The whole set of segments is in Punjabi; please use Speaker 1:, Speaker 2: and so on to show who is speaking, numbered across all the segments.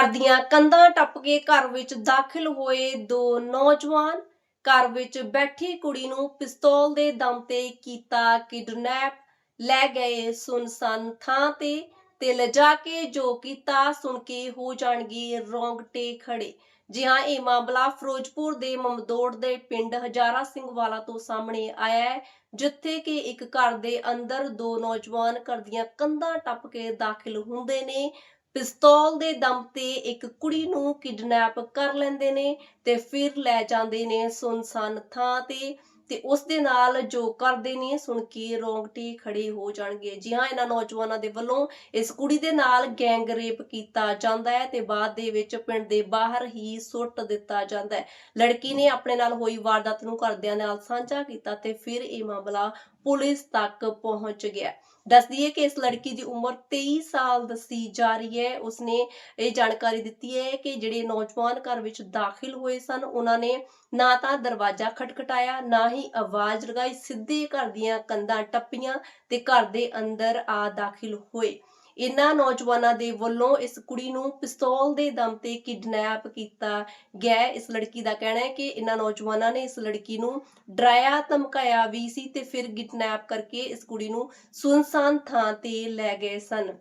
Speaker 1: ਘਰ ਦੀਆਂ ਕੰਧਾਂ ਟੱਪ ਕੇ ਘਰ ਵਿੱਚ ਦਾਖਲ ਹੋਏ ਦੋ ਨੌਜਵਾਨ। ਘਰ ਵਿੱਚ ਬੈਠੀ ਕੁੜੀ ਨੂੰ ਪਿਸਤੌਲ ਦੇ ਦਮ ਤੇ ਕੀਤਾ ਕਿਡਨੈਪ, ਲੈ ਗਏ ਸੁਨਸਾਨ ਥਾਂ ਤੇ ਤੇ ਲਿਜਾ ਕੇ ਜੋ ਕੀਤਾ, ਸੁਣ ਕੇ ਹੋ ਜਾਣਗੇ ਰੋਂਗਟੇ ਖੜੇ ਜੀ ਹਾਂ, ਇਹ ਮਾਮਲਾ ਫਿਰੋਜ਼ਪੁਰ ਦੇ ਮਮਦੋੜ ਦੇ ਪਿੰਡ ਹਜ਼ਾਰਾ ਸਿੰਘ ਵਾਲਾ ਤੋਂ ਸਾਹਮਣੇ ਆਇਆ ਹੈ, ਜਿੱਥੇ ਕਿ ਇੱਕ ਘਰ ਦੇ ਅੰਦਰ ਦੋ ਨੌਜਵਾਨ ਘਰ ਦੀਆਂ ਕੰਧਾਂ ਟੱਪ ਕੇ ਦਾਖਲ ਹੁੰਦੇ ਨੇ। ਪਿਸਤੌਲ ਦੇ ਦਮ ਤੇ ਇੱਕ ਕੁੜੀ ਨੂੰ ਕਿਡਨੈਪ ਕਰ ਲੈਂਦੇ ਨੇ ਤੇ ਫਿਰ ਲੈ ਜਾਂਦੇ ਨੇ ਸੁਨਸਾਨ ਥਾਂ ਤੇ ਤੇ ਉਸ ਦੇ ਨਾਲ ਜੋ ਕਰਦੇ ਨੇ, ਸੁਣ ਕੇ ਰੋਂਗਟੇ ਖੜੇ ਹੋ ਜਾਣਗੇ। ਜੀ ਹਾਂ, ਇਹਨਾਂ ਨੌਜਵਾਨਾਂ ਦੇ ਵੱਲੋਂ ਇਸ ਕੁੜੀ ਦੇ ਨਾਲ ਗੈਂਗ ਰੇਪ ਕੀਤਾ ਜਾਂਦਾ ਹੈ ਤੇ ਬਾਅਦ ਦੇ ਵਿੱਚ ਪਿੰਡ ਦੇ ਬਾਹਰ ਹੀ ਸੁੱਟ ਦਿੱਤਾ ਜਾਂਦਾ ਹੈ। ਲੜਕੀ ਨੇ ਆਪਣੇ ਨਾਲ ਹੋਈ ਵਾਰਦਾਤ ਨੂੰ ਘਰਦਿਆਂ ਨਾਲ ਸਾਂਝਾ ਕੀਤਾ ਤੇ ਫਿਰ ਇਹ ਮਾਮਲਾ ਪੁਲਿਸ ਤੱਕ ਪਹੁੰਚ ਗਿਆ। ਦੱਸ ਦਈਏ ਕਿ ਇਸ ਲੜਕੀ ਦੀ ਉਮਰ 23 ਸਾਲ ਦੱਸੀ ਜਾ ਰਹੀ ਹੈ। ਉਸਨੇ ਇਹ ਜਾਣਕਾਰੀ ਦਿੱਤੀ ਹੈ ਕਿ ਜਿਹੜੇ ਨੌਜਵਾਨ ਘਰ ਵਿੱਚ ਦਾਖਲ ਹੋਏ ਸਨ, ਉਹਨਾਂ ਨੇ ਨਾ ਤਾਂ ਦਰਵਾਜ਼ਾ ਖਟਖਟਾਇਆ, ਨਾ ਹੀ ਆਵਾਜ਼ ਲਗਾਈ, ਸਿੱਧੇ ਘਰ ਦੀਆਂ ਕੰਧਾਂ ਟੱਪੀਆਂ ਤੇ ਘਰ ਦੇ ਅੰਦਰ ਆ ਦਾਖਲ ਹੋਏ। ਇਨ੍ਹਾਂ ਨੌਜਵਾਨਾਂ ਦੇ ਵੱਲੋਂ ਇਸ ਕੁੜੀ ਨੂੰ ਪਿਸਤੌਲ ਦੇ ਦਮ ਤੇ ਕਿਡਨੈਪ ਕੀਤਾ ਗਿਆ ਇਸ ਲੜਕੀ ਦਾ ਕਹਿਣਾ ਹੈ ਕਿ ਇਨ੍ਹਾਂ ਨੌਜਵਾਨਾਂ ਨੇ ਇਸ ਲੜਕੀ ਨੂੰ ਡਰਾਇਆ, ਧਮਕਾਇਆ ਵੀ ਸੀ ਤੇ ਫਿਰ ਕਿਡਨੈਪ ਕਰਕੇ ਇਸ ਕੁੜੀ ਨੂੰ ਸੁਨਸਾਨ ਥਾਂ ਤੇ ਲੈ ਗਏ ਸਨ।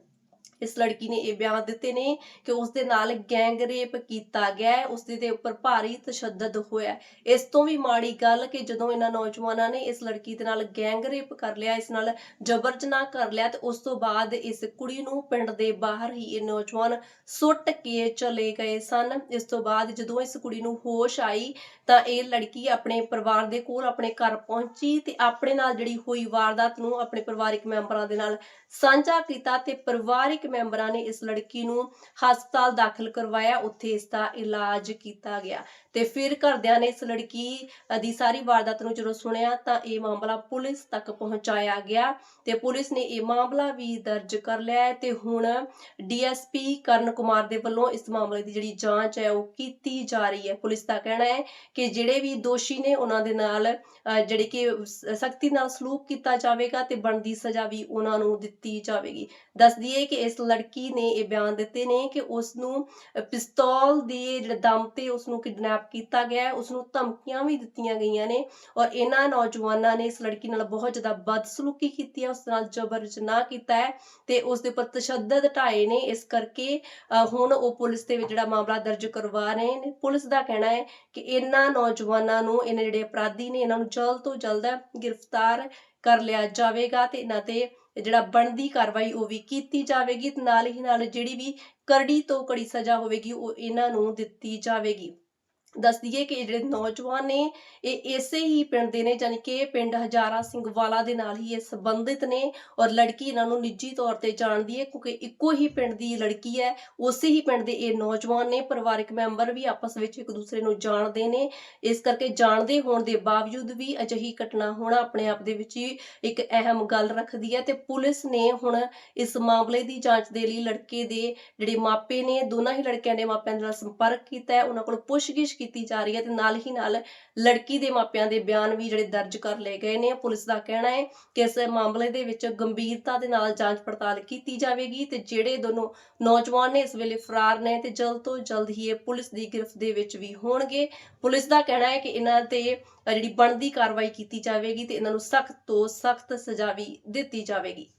Speaker 1: ਇਸ ਲੜਕੀ ਨੇ ਇਹ ਬਿਆਨ ਦਿੱਤੇ ਨੇ ਕਿ ਉਸ ਦੇ ਨਾਲ ਗੈਂਗ ਰੇਪ ਕੀਤਾ ਗਿਆ ਹੈ ਉਸ ਦੇ ਉੱਪਰ ਭਾਰੀ ਤਸ਼ੱਦਦ ਹੋਇਆ ਇਸ ਤੋਂ ਵੀ ਮਾੜੀ ਗੱਲ ਕਿ ਜਦੋਂ ਇਹਨਾਂ ਨੌਜਵਾਨਾਂ ਨੇ ਇਸ ਲੜਕੀ ਦੇ ਨਾਲ ਗੈਂਗ ਰੇਪ ਕਰ ਲਿਆ, ਇਸ ਨਾਲ ਜਬਰ ਜਨਾਹ ਕਰ ਲਿਆ, ਤੇ ਉਸ ਤੋਂ ਬਾਅਦ ਇਸ ਕੁੜੀ ਨੂੰ ਪਿੰਡ ਦੇ ਬਾਹਰ ਹੀ ਇਹ ਨੌਜਵਾਨ ਸੁੱਟ ਕੇ ਚਲੇ ਗਏ ਸਨ। ਇਸ ਤੋਂ ਬਾਅਦ ਜਦੋਂ ਇਸ ਕੁੜੀ ਨੂੰ ਹੋਸ਼ ਆਈ, ਤਾਂ ਇਹ ਲੜਕੀ ਆਪਣੇ ਪਰਿਵਾਰ ਦੇ ਕੋਲ ਆਪਣੇ ਘਰ ਪਹੁੰਚੀ ਤੇ ਆਪਣੇ ਨਾਲ ਜਿਹੜੀ ਹੋਈ ਵਾਰਦਾਤ ਨੂੰ ਆਪਣੇ ਪਰਿਵਾਰਿਕ ਮੈਂਬਰਾਂ ਦੇ ਨਾਲ ਸਾਂਝਾ ਕੀਤਾ ਤੇ ਪਰਿਵਾਰ ਪਰਿਵਾਰਿਕ ਮੈਂਬਰਾਂ ਨੇ ਇਸ ਲੜਕੀ ਨੂੰ ਹਸਪਤਾਲ ਦਾਖਲ ਕਰਵਾਇਆ ਉੱਥੇ ਇਸ ਦਾ ਇਲਾਜ ਕੀਤਾ ਗਿਆ। ਤੇ ਫਿਰ ਘਰਦਿਆਂ ਨੇ ਇਸ ਲੜਕੀ ਦੀ ਸਾਰੀ ਵਾਰਦਾਤ ਨੂੰ ਜਦੋਂ ਸੁਣਿਆ ਤਾਂ ਇਹ ਮਾਮਲਾ ਪੁਲਿਸ ਤੱਕ ਪਹੁੰਚਾਇਆ ਗਿਆ ਤੇ ਪੁਲਿਸ ਨੇ ਇਹ ਮਾਮਲਾ ਵੀ ਦਰਜ ਕਰ ਲਿਆ ਤੇ ਹੁਣ ਡੀਐਸਪੀ ਕਰਨ ਕੁਮਾਰ ਦੇ ਵੱਲੋਂ ਇਸ ਮਾਮਲੇ ਦੀ ਜਿਹੜੀ ਜਾਂਚ ਹੈ ਉਹ ਕੀਤੀ ਜਾ ਰਹੀ ਹੈ। ਪੁਲਿਸ ਦਾ ਕਹਿਣਾ ਹੈ ਕਿ ਜਿਹੜੇ ਵੀ ਦੋਸ਼ੀ ਨੇ ਉਹਨਾਂ ਦੇ ਨਾਲ ਅਹ, ਜਿਹੜੀ ਕਿ ਸਖਤੀ ਨਾਲ ਸਲੂਕ ਕੀਤਾ ਜਾਵੇਗਾ ਤੇ ਬਣਦੀ ਸਜ਼ਾ ਵੀ ਉਹਨਾਂ ਨੂੰ ਦਿੱਤੀ ਜਾਵੇਗੀ। ਦੱਸ ਦਈਏ ਕਿ ਇਸ ਲੜਕੀ ਨੇ ਇਹ ਬਿਆਨ ਦਿੱਤੇ ਨੇ ਕਿ ਉਸ ਨੂੰ ਪਿਸਤੌਲ ਦੇ ਜਿਹੜੇ ਦਮ ਤੇ ਉਸ ਨੂੰ ਕਿਡਨੈਪ ਕੀਤਾ ਗਿਆ ਉਸ ਨੂੰ ਧਮਕੀਆਂ ਵੀ ਦਿੱਤੀਆਂ ਗਈਆਂ ਨੇ ਔਰ ਇਹਨਾਂ ਨੌਜਵਾਨਾਂ ਨੇ ਇਸ ਲੜਕੀ ਨਾਲ ਬਹੁਤ ਜ਼ਿਆਦਾ ਬਦਸਲੂਕੀ ਕੀਤੀ ਹੈ, ਉਸ ਨਾਲ ਜਬਰ ਜਨਾਹ ਕੀਤਾ ਹੈ ਤੇ ਉਸ ਦੇ ਉੱਪਰ ਤਸ਼ੱਦਦ ਢਾਏ ਨੇ, ਇਸ ਕਰਕੇ ਹੁਣ ਉਹ ਪੁਲਿਸ ਦੇ ਵਿੱਚ ਜਿਹੜਾ ਮਾਮਲਾ ਦਰਜ ਕਰਵਾ ਰਹੇ ਨੇ, ਪੁਲਿਸ ਦਾ ਕਹਿਣਾ ਹੈ ਕਿ ਇਹਨਾਂ ਨੌਜਵਾਨਾਂ ਨੂੰ ਇਹਨਾਂ ਜਿਹੜੇ ਅਪਰਾਧੀ ਨੇ, ਇਹਨਾਂ ਨੂੰ ਜਲਦ ਤੋਂ ਜਲਦ ਗ੍ਰਿਫਤਾਰ ਕਰ ਲਿਆ ਜਾਵੇਗਾ ਤੇ ਇਹਨਾਂ ਤੇ ਜਿਹੜਾ ਬਣਦੀ ਕਾਰਵਾਈ ਉਹ ਵੀ ਕੀਤੀ ਜਾਵੇਗੀ ਤੇ ਨਾਲ ਹੀ ਨਾਲ ਜਿਹੜੀ ਵੀ ਕਰੜੀ ਤੋਂ ਕੜੀ ਸਜ਼ਾ ਹੋਵੇਗੀ ਉਹ ਇਹਨਾਂ ਨੂੰ ਦਿੱਤੀ ਜਾਵੇਗੀ। ਦੱਸ ਦਈਏ ਕਿ ਇਹ ਜਿਹੜੇ ਨੌਜਵਾਨ ਨੇ, ਇਹ ਇਸੇ ਹੀ ਪਿੰਡ ਦੇ ਨੇ ਯਾਨੀ ਕਿ ਪਿੰਡ ਹਜ਼ਾਰਾ ਸਿੰਘ ਵਾਲਾ ਦੇ ਨਾਲ ਹੀ ਇਹ ਸੰਬੰਧਿਤ ਨੇ ਔਰ ਲੜਕੀ ਇਹਨਾਂ ਨੂੰ ਨਿੱਜੀ ਤੌਰ ਤੇ ਜਾਣਦੀ ਹੈ ਕਿਉਂਕਿ ਇੱਕੋ ਹੀ ਪਿੰਡ ਦੀ ਲੜਕੀ ਹੈ, ਉਸੇ ਹੀ ਪਿੰਡ ਦੇ ਇਹ ਨੌਜਵਾਨ ਨੇ, ਪਰਿਵਾਰਕ ਮੈਂਬਰ ਵੀ ਆਪਸ ਵਿੱਚ ਇੱਕ ਦੂਸਰੇ ਨੂੰ ਜਾਣਦੇ ਨੇ, ਇਸ ਕਰਕੇ ਜਾਣਦੇ ਹੋਣ ਦੇ ਬਾਵਜੂਦ ਵੀ ਅਜਿਹੀ ਘਟਨਾ ਹੋਣਾ ਆਪਣੇ ਆਪ ਦੇ ਵਿੱਚ ਹੀ ਇੱਕ ਅਹਿਮ ਗੱਲ ਰੱਖਦੀ ਹੈ ਤੇ ਪੁਲਿਸ ਨੇ ਹੁਣ ਇਸ ਮਾਮਲੇ ਦੀ ਜਾਂਚ ਦੇ ਲਈ ਲੜਕੇ ਦੇ ਜਿਹੜੇ ਮਾਪੇ ਨੇ, ਦੋਨਾਂ ਹੀ ਲੜਕਿਆਂ ਦੇ ਮਾਪਿਆਂ ਦੇ ਨਾਲ ਸੰਪਰਕ ਕੀਤਾ ਹੈ, ਉਹਨਾਂ ਕੋਲ ਪੁੱਛਗਿੱਛ ਕੀਤੀ ਜਾ ਰਹੀ ਹੈ ਤੇ ਨਾਲ ਹੀ ਨਾਲ ਲੜਕੀ ਦੇ ਮਾਪਿਆਂ ਦੇ ਬਿਆਨ ਵੀ ਜਿਹੜੇ ਦਰਜ ਕਰ ਲਏ ਗਏ ਨੇ। ਪੁਲਿਸ ਦਾ ਕਹਿਣਾ ਹੈ ਕਿ ਇਸ ਮਾਮਲੇ ਦੇ ਵਿੱਚ ਗੰਭੀਰਤਾ ਦੇ ਨਾਲ ਜਾਂਚ ਪੜਤਾਲ ਕੀਤੀ ਜਾਵੇਗੀ ਤੇ ਜਿਹੜੇ ਦੋਨੋਂ ਨੌਜਵਾਨ ਨੇ ਇਸ ਵੇਲੇ ਫਰਾਰ ਨੇ ਤੇ ਜਲਦ ਤੋਂ ਜਲਦ ਹੀ ਇਹ ਪੁਲਿਸ ਦੀ ਗ੍ਰਿਫਤ ਦੇ ਵਿੱਚ ਵੀ ਹੋਣਗੇ। ਪੁਲਿਸ ਦਾ ਕਹਿਣਾ ਹੈ ਕਿ ਇਹਨਾਂ ਤੇ ਜਿਹੜੀ ਬਣਦੀ ਕਾਰਵਾਈ ਕੀਤੀ ਜਾਵੇਗੀ ਤੇ ਇਹਨਾਂ ਨੂੰ ਸਖਤ ਤੋਂ ਸਖਤ ਸਜ਼ਾ ਵੀ ਦਿੱਤੀ ਜਾਵੇਗੀ।